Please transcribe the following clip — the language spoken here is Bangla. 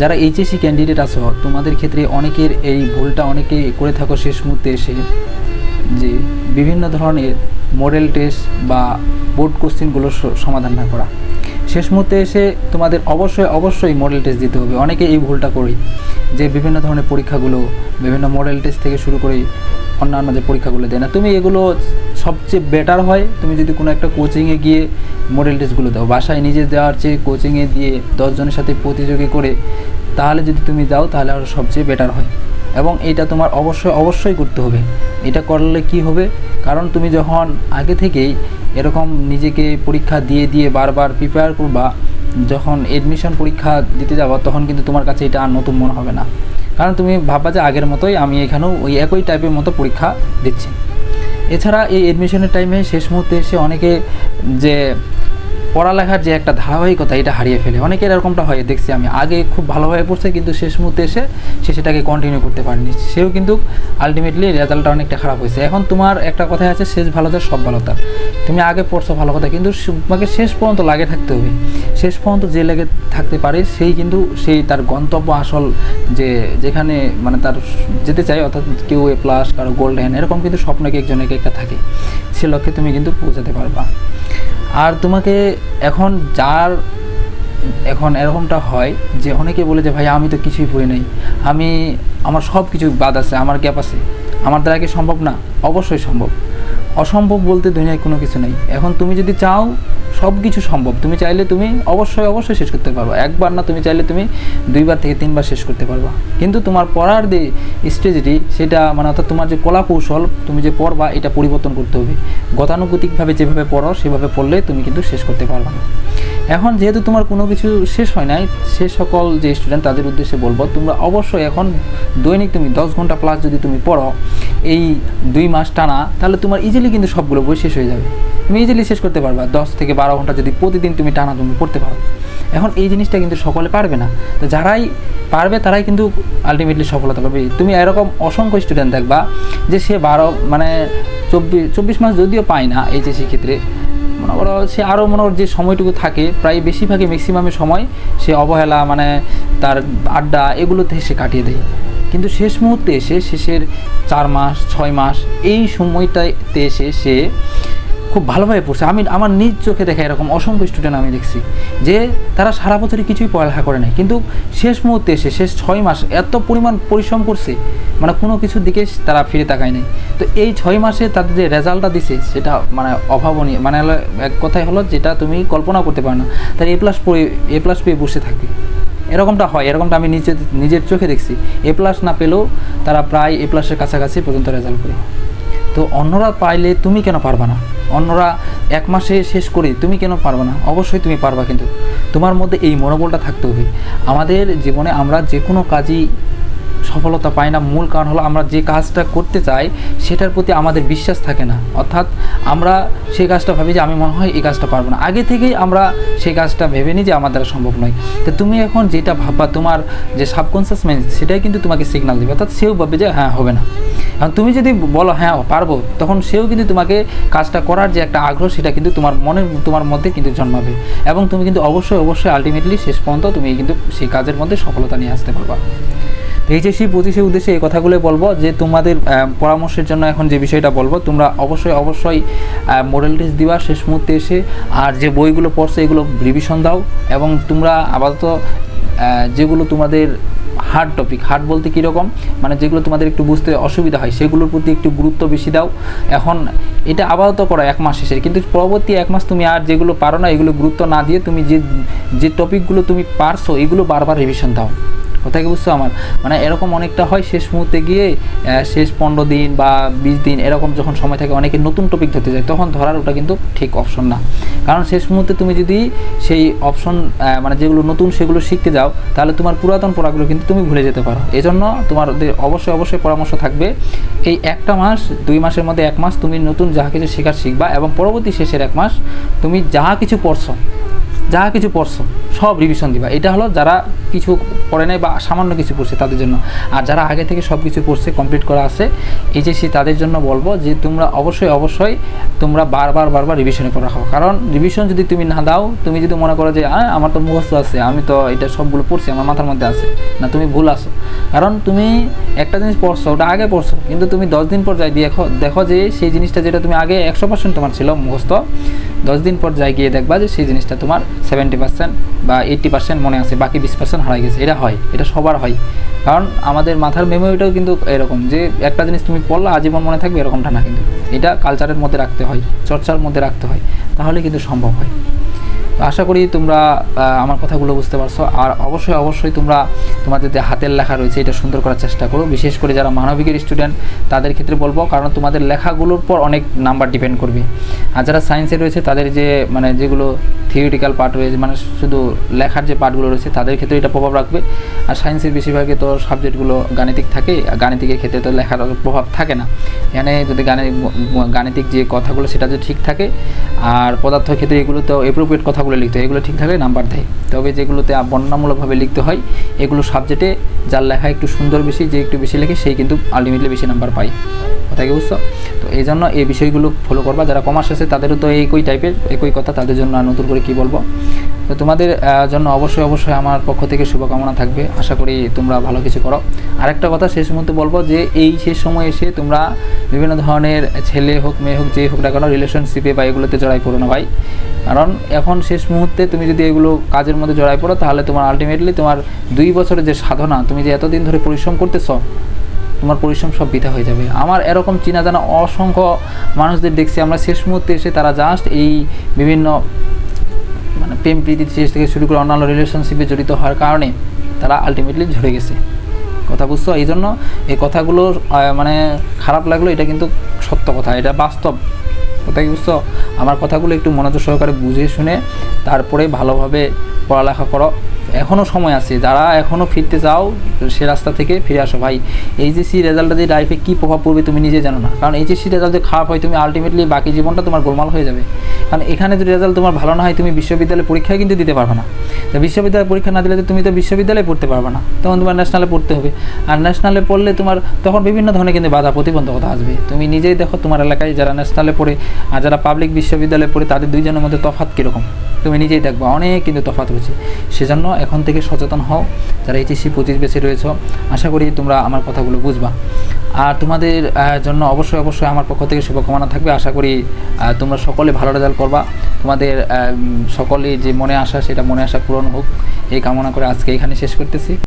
যারা এইচএসসি ক্যান্ডিডেট আছো, তোমাদের ক্ষেত্রে অনেকের এই ভুলটা অনেকে করে থাকো শেষ মুহূর্তে এসে যে বিভিন্ন ধরনের মডেল টেস্ট বা বোর্ড কোশ্চেনগুলো সমাধান না করা। শেষ মুহূর্তে এসে তোমাদের অবশ্যই অবশ্যই মডেল টেস্ট দিতে হবে। অনেকে এই ভুলটা করি যে বিভিন্ন ধরনের পরীক্ষাগুলো, বিভিন্ন মডেল টেস্ট থেকে শুরু করে অন্যান্য যে পরীক্ষাগুলো দেয় না। তুমি এগুলো সবচেয়ে বেটার হয়, তুমি যদি কোনো একটা কোচিংয়ে গিয়ে মডেল টেস্টগুলো দাও। বাসায় নিজে দেওয়ার চেয়ে কোচিংয়ে দিয়ে দশজনের সাথে প্রতিযোগী করে তাহলে যদি তুমি যাও, তাহলে আরও সবচেয়ে বেটার হয়। এবং এটা তোমার অবশ্যই অবশ্যই করতে হবে। এটা করলে কি হবে? কারণ তুমি যখন আগে থেকেই এরকম নিজেকে পরীক্ষা দিয়ে দিয়ে বারবার প্রিপেয়ার করবা, যখন এডমিশন পরীক্ষা দিতে যাবা, তখন কিন্তু তোমার কাছে এটা আর নতুন মনে হবে না। কারণ তুমি ভাববা যে আগের মতোই আমি এখানেও ওই একই টাইপের মতো পরীক্ষা দিচ্ছি। এছাড়া এই এডমিশনের টাইমে শেষ মুহূর্তে এসে অনেকে যে পড়ালেখার যে একটা ধারাবাহিকতা, এটা হারিয়ে ফেলে। অনেকের এরকমটা হয়, দেখছি আমি। আগে খুব ভালোভাবে পড়ছে, কিন্তু শেষ মুহূর্তে এসে সে সেটাকে কন্টিনিউ করতে পারেনি। সেও কিন্তু আলটিমেটলি রেজাল্টটা অনেকটা খারাপ হয়েছে। এখন তোমার একটা কথাই আছে, শেষ ভালো তার, সব ভালো তার। তুমি আগে পড়ছো ভালো কথা, কিন্তু তোমাকে শেষ পর্যন্ত লাগে থাকতে হবে। শেষ পর্যন্ত যে লেগে থাকতে পারে, সেই কিন্তু সেই তার গন্তব্য আসল যে যেখানে মানে তার যেতে চায়, অর্থাৎ কেউ এ প্লাস কারও গোল্ড গোল্ডেন এরকম কিন্তু স্বপ্নকে একজনের একটা থাকে। সে লক্ষ্যে তুমি কিন্তু পৌঁছাতে পারবা। আর তোমাকে এখন যার এখন এরকমটা হয় যে অনেকে বলে যে ভাই আমি তো কিছুই পড়ি নাই। আমি, আমার সব কিছু বাদ আছে, আমার গ্যাপ আছে। আমার দ্বারা কি সম্ভব না? অবশ্যই সম্ভব। অসম্ভব বলতে দুনিয়ায় কোনো কিছু নেই। এখন তুমি যদি চাও সব কিছু সম্ভব, তুমি চাইলে তুমি অবশ্যই অবশ্যই শেষ করতে পারবে। একবার না, তুমি চাইলে তুমি দুইবার থেকে তিনবার শেষ করতে পারবা। কিন্তু তোমার পড়ার যে স্ট্রেটেজি সেটা মানে অর্থাৎ তোমার যে কলা কৌশল তুমি যে পড়বা, এটা পরিবর্তন করতে হবে। গতানুগতিকভাবে যেভাবে পড়ো, সেভাবে পড়লে তুমি কিন্তু শেষ করতে পারবা না। এখন যেহেতু তোমার কোনো কিছু শেষ হয় নাই, সে সকল যে স্টুডেন্ট তাদের উদ্দেশ্যে বলব, তোমরা অবশ্যই এখন দৈনিক তুমি দশ ঘণ্টা প্লাস যদি তুমি পড়ো, এই দুই মাস টানা, তাহলে তোমার ইজিলি কিন্তু সবগুলো বই শেষ হয়ে যাবে। তুমি ইজিলি শেষ করতে পারবা। দশ থেকে বারো ঘণ্টা যদি প্রতিদিন তুমি টানা তুমি পড়তে পারো। এখন এই জিনিসটা কিন্তু সকলে পারবে না। তো যারাই পারবে, তারাই কিন্তু আলটিমেটলি সফলতা পাবে। তুমি এরকম অসংখ্য স্টুডেন্ট দেখবা, যে সে বারো মানে চব্বিশ চব্বিশ মাস যদিও পায় না এইচএসি ক্ষেত্রে করো সে আরও মনে যে সময়টুকু থাকে, প্রায় বেশিরভাগই ম্যাক্সিমামের সময় সে অবহেলা মানে তার আড্ডা এগুলোতে সে কাটিয়ে দেয়। কিন্তু শেষ মুহূর্তে এসে, শেষের চার মাস, ছয় মাস, এই সময়টাতে এসে সে খুব ভালোভাবে পড়ছে। আমি, আমার নিজ চোখে দেখা এরকম অসংখ্য স্টুডেন্ট আমি দেখছি যে তারা সারা বছরই কিছুই পড়ালেখা করে নাই। কিন্তু শেষ মুহূর্তে এসে, শেষ ছয় মাস এত পরিমাণ পরিশ্রম করছে মানে কোনো কিছুর দিকে তারা ফিরে তাকায় নাই। তো এই ছয় মাসে তাদের যে রেজাল্টটা দিছে, সেটা মানে অভাবনীয় মানে এক কথাই হলো যেটা তুমি কল্পনা করতে পারো না। তার এ প্লাস পড়ে এ প্লাস পেয়ে বসে থাকবে। এরকমটা হয়, এরকমটা আমি নিজে, নিজের চোখে দেখছি। এ প্লাস না পেলেও তারা প্রায় এ প্লাসের কাছাকাছি পর্যন্ত রেজাল্ট করে। তো অন্যরা পাইলে তুমি কেন পারবা না? অন্যরা এক মাসে শেষ করে তুমি কেন পারবা না? অবশ্যই তুমি পারবা কিন্তু। তোমার মধ্যে এই মনোবলটা থাকতে হবে। আমাদের জীবনে আমরা যে কোনো কাজই সফলতা পাই না, মূল কারণ হলো আমরা যে কাজটা করতে চাই, সেটার প্রতি আমাদের বিশ্বাস থাকে না। অর্থাৎ আমরা সেই কাজটা ভাবি যে আমি মনে হয় এই কাজটা পারব না। আগে থেকেই আমরা সেই কাজটা ভেবে নিই যে আমার দ্বারা সম্ভব নয়। তো তুমি এখন যেটা ভাববা, তোমার যে সাবকনসিয়াস মাইন্ড সেটাই কিন্তু তোমাকে সিগনাল দেবে। অর্থাৎ সেও ভাববে যে হ্যাঁ হবে না। এখন তুমি যদি বলো হ্যাঁ পারব, তখন সেও কিন্তু তোমাকে কাজটা করার যে একটা আগ্রহ, সেটা কিন্তু তোমার মনের তোমার মধ্যে কিন্তু জন্মাবে। এবং তুমি কিন্তু অবশ্যই অবশ্যই আলটিমেটলি শেষ পর্যন্ত তুমি কিন্তু সেই কাজের মধ্যে সফলতা নিয়ে আসতে পারবা। এইচএসসি পঁচিশের উদ্দেশ্যে এই কথাগুলো বলব যে তোমাদের পরামর্শের জন্য এখন যে বিষয়টা বলব, তোমরা অবশ্যই অবশ্যই মডেল টেস্ট দিবা শেষ মুহূর্তে এসে, আর যে বইগুলো পড়ছে এগুলো রিভিশন দাও এবং তোমরা আপাতত যেগুলো তোমাদের হার্ড টপিক হার্ড বলতে কীরকম মানে যেগুলো তোমাদের একটু বুঝতে অসুবিধা হয়, সেগুলোর প্রতি একটু গুরুত্ব বেশি দাও। এখন এটা আপাতত করো এক মাস শেষে, কিন্তু পরবর্তী এক মাস তুমি আর যেগুলো পারো না, এগুলো গুরুত্ব না দিয়ে তুমি যে যে টপিকগুলো তুমি পারছ, এগুলো বারবার রিভিশন দাও। কোথায় বুঝছ আমার? মানে এরকম অনেকটা হয় শেষ মুহূর্তে গিয়ে শেষ পনেরো দিন বা বিশ দিন এরকম যখন সময় থাকে অনেকে নতুন টপিক ধরতে যায়, তখন ধরার ওটা কিন্তু ঠিক অপশন না। কারণ শেষ মুহূর্তে তুমি যদি সেই অপশন মানে যেগুলো নতুন সেগুলো শিখতে যাও, তাহলে তোমার পুরাতন পড়াগুলো কিন্তু তুমি ভুলে যেতে পারো। এই জন্য তোমার অবশ্যই অবশ্যই পরামর্শ থাকবে, এই একটা মাস, দুই মাসের মধ্যে এক মাস তুমি নতুন যা কিছু শেখার শিখবা এবং পরবর্তী শেষের এক মাস তুমি যা কিছু পড়ছো যা কিছু পড়ছো সব রিভিশন দিবা। এটা হলো যারা কিছু পড়ে নাই বা সামান্য কিছু পড়ছে তাদের জন্য। আর যারা আগে থেকে সব কিছু পড়ছে কমপ্লিট করা আছে এই যে সে তাদের জন্য বলব যে তোমরা অবশ্যই অবশ্যই তোমরা বারবার বারবার রিভিশনে করা হোক কারণ রিভিশন যদি তুমি না দাও তুমি যদি মনে করো যে "আহ, আমার তো মুখস্থ আছে আমি তো এটা সবগুলো পড়ছি আমার মাথার মধ্যে আছে। না তুমি ভুল আসো কারণ তুমি একটা জিনিস পড়ছো ওটা আগে পড়ছো কিন্তু তুমি দশ দিন পর যাই দেখো দেখো যে সেই জিনিসটা যেটা তুমি আগে একশো পার্সেন্ট তোমার ছিল মুখস্থ দশ দিন পর যাই গিয়ে দেখবা যে সেই জিনিসটা তোমার সেভেন্টি পার্সেন্ট বা এইট্টি পার্সেন্ট মনে আছে, বাকি বিশ পার্সেন্ট হারাই গেছে। এটা হয়, এটা সবার হয়। কারণ আমাদের মাথার মেমোরিটাও কিন্তু এরকম যে একটা জিনিস তুমি পড়লে, আজীবন মনে থাকবে এরকমটা না কিন্তু। এটা কালচারের মধ্যে রাখতে হয়, চর্চার মধ্যে রাখতে হয়, তাহলে কিন্তু সম্ভব হয়। আশা করি তোমরা আমার কথাগুলো বুঝতে পারছ। আর অবশ্যই অবশ্যই তোমরা তোমাদের যে হাতের লেখা রয়েছে, এটা সুন্দর করার চেষ্টা করো। বিশেষ করে যারা মানবিকের স্টুডেন্ট তাদের ক্ষেত্রে বলব, কারণ তোমাদের লেখাগুলোর পর অনেক নাম্বার ডিপেন্ড করবে। আর যারা সায়েন্সে রয়েছে, তাদের যে মানে যেগুলো থিওরিটিক্যাল পার্ট রয়েছে মানে শুধু লেখার যে পার্টগুলো রয়েছে, তাদের ক্ষেত্রে এটা প্রভাব রাখবে। আর সায়েন্সের বেশিরভাগই তো সাবজেক্টগুলো গাণিতিক থাকে গাণিতিকের ক্ষেত্রে তো লেখার প্রভাব থাকে না। এখানে যদি গাণিতিক গাণিতিক যে কথাগুলো, সেটা যদি ঠিক থাকে, আর পদার্থের ক্ষেত্রে এগুলো তো এপ্রোপ্রিয়েট কথাগুলো লিখতে হয়, এগুলো ঠিক থাকলে নাম্বার দেয়। তবে যেগুলোতে বর্ণনামূলকভাবে লিখতে হয়, এগুলো সাবজেক্টে যার লেখা একটু সুন্দর বেশি, যে একটু বেশি লেখে, সেই কিন্তু আলটিমেটলি বেশি নাম্বার পায়। কথা কি বুঝছ? তো এই জন্য এই বিষয়গুলো ফলো করবা। যারা কমার্স আছে, তাদেরও তো একই টাইপের একই কথা, তাদের জন্য আর নতুন করে কি বলব? তো তোমাদের জন্য অবশ্যই অবশ্যই আমার পক্ষ থেকে শুভকামনা থাকবে। আশা করি তোমরা ভালো কিছু করো। আরেকটা কথা শেষ মুহূর্তে বলব যে, এই শেষ সময় এসে তোমরা বিভিন্ন ধরনের ছেলে হোক, মেয়ে হোক, যে হোক না কেন রিলেশনশিপে বা এগুলোতে জড়াই পড়ো না ভাই। কারণ এখন শেষ মুহূর্তে তুমি যদি এগুলো কাজের মধ্যে জড়াই পড়ো, তাহলে তোমার আলটিমেটলি তোমার দুই বছরের যে সাধনা, তুমি যে এতদিন ধরে পরিশ্রম করতেছ, তোমার পরিশ্রম সব বৃথা হয়ে যাবে। আমার এরকম চেনা জানা অসংখ্য মানুষদের দেখছি, আমরা শেষ মুহূর্তে এসে তারা জাস্ট এই বিভিন্ন মানে প্রেম প্রীতি শেষ থেকে শুরু করে অন্যান্য রিলেশনশিপে জড়িত হওয়ার কারণে তারা আলটিমেটলি ঝরে গেছে। কথা বুঝছ? এই জন্য এই কথাগুলো মানে খারাপ লাগল এটা কিন্তু সত্য কথা। এটা বাস্তব। কথা কি বুঝছ? আমার কথাগুলো একটু মনোযোগ সহকারে বুঝে শুনে তারপরে ভালোভাবে পড়ালেখা করো। এখনও সময় আছে। যারা এখনও ফিরতে চাও, সে রাস্তা থেকে ফিরে আসো ভাই। এইচএসসি রেজাল্টটা যে লাইফে কী প্রভাব পড়বে তুমি নিজে জানো না। কারণ এইচএসসি রেজাল্ট যদি খারাপ হয়, তুমি আলটিমেটলি বাকি জীবনটা তোমার গোলমাল হয়ে যাবে। কারণ এখানে যদি রেজাল্ট তোমার ভালো না হয়, তুমি বিশ্ববিদ্যালয়ে পরীক্ষা কিন্তু দিতে পারবে না। তো বিশ্ববিদ্যালয়ে পরীক্ষা না দিলে তো তুমি তো বিশ্ববিদ্যালয়ে পড়তে পারবে না। তখন তোমার ন্যাশনালে পড়তে হবে। আর ন্যাশনালে পড়লে তোমার তখন বিভিন্ন ধরনের কিন্তু বাধা প্রতিবন্ধকতা আসবে। তুমি নিজেই দেখো তোমার এলাকায় যারা ন্যাশনালে পড়ে, আর যারা পাবলিক বিশ্ববিদ্যালয়ে পড়ে, তাদের দুইজনের মধ্যে তফাৎ কীরকম? তুমি নিজেই দেখবা, অনেক কিন্তু তফাৎ রয়েছে। সেজন্য এখন থেকে সচেতন হও, যারা এইচএসসি পঁচিশ বেছে রয়েছ, আশা করি তোমরা আমার কথাগুলো বুঝবা। আর তোমাদের জন্য অবশ্যই অবশ্যই আমার পক্ষ থেকে শুভকামনা থাকবে। আশা করি তোমরা সকলে ভালো রেজাল্ট করবা। তোমাদের সকলে যে মনে আসা সেটা মনে আসা পূরণ হোক। এই কামনা করে আজকে এখানে শেষ করতেছি।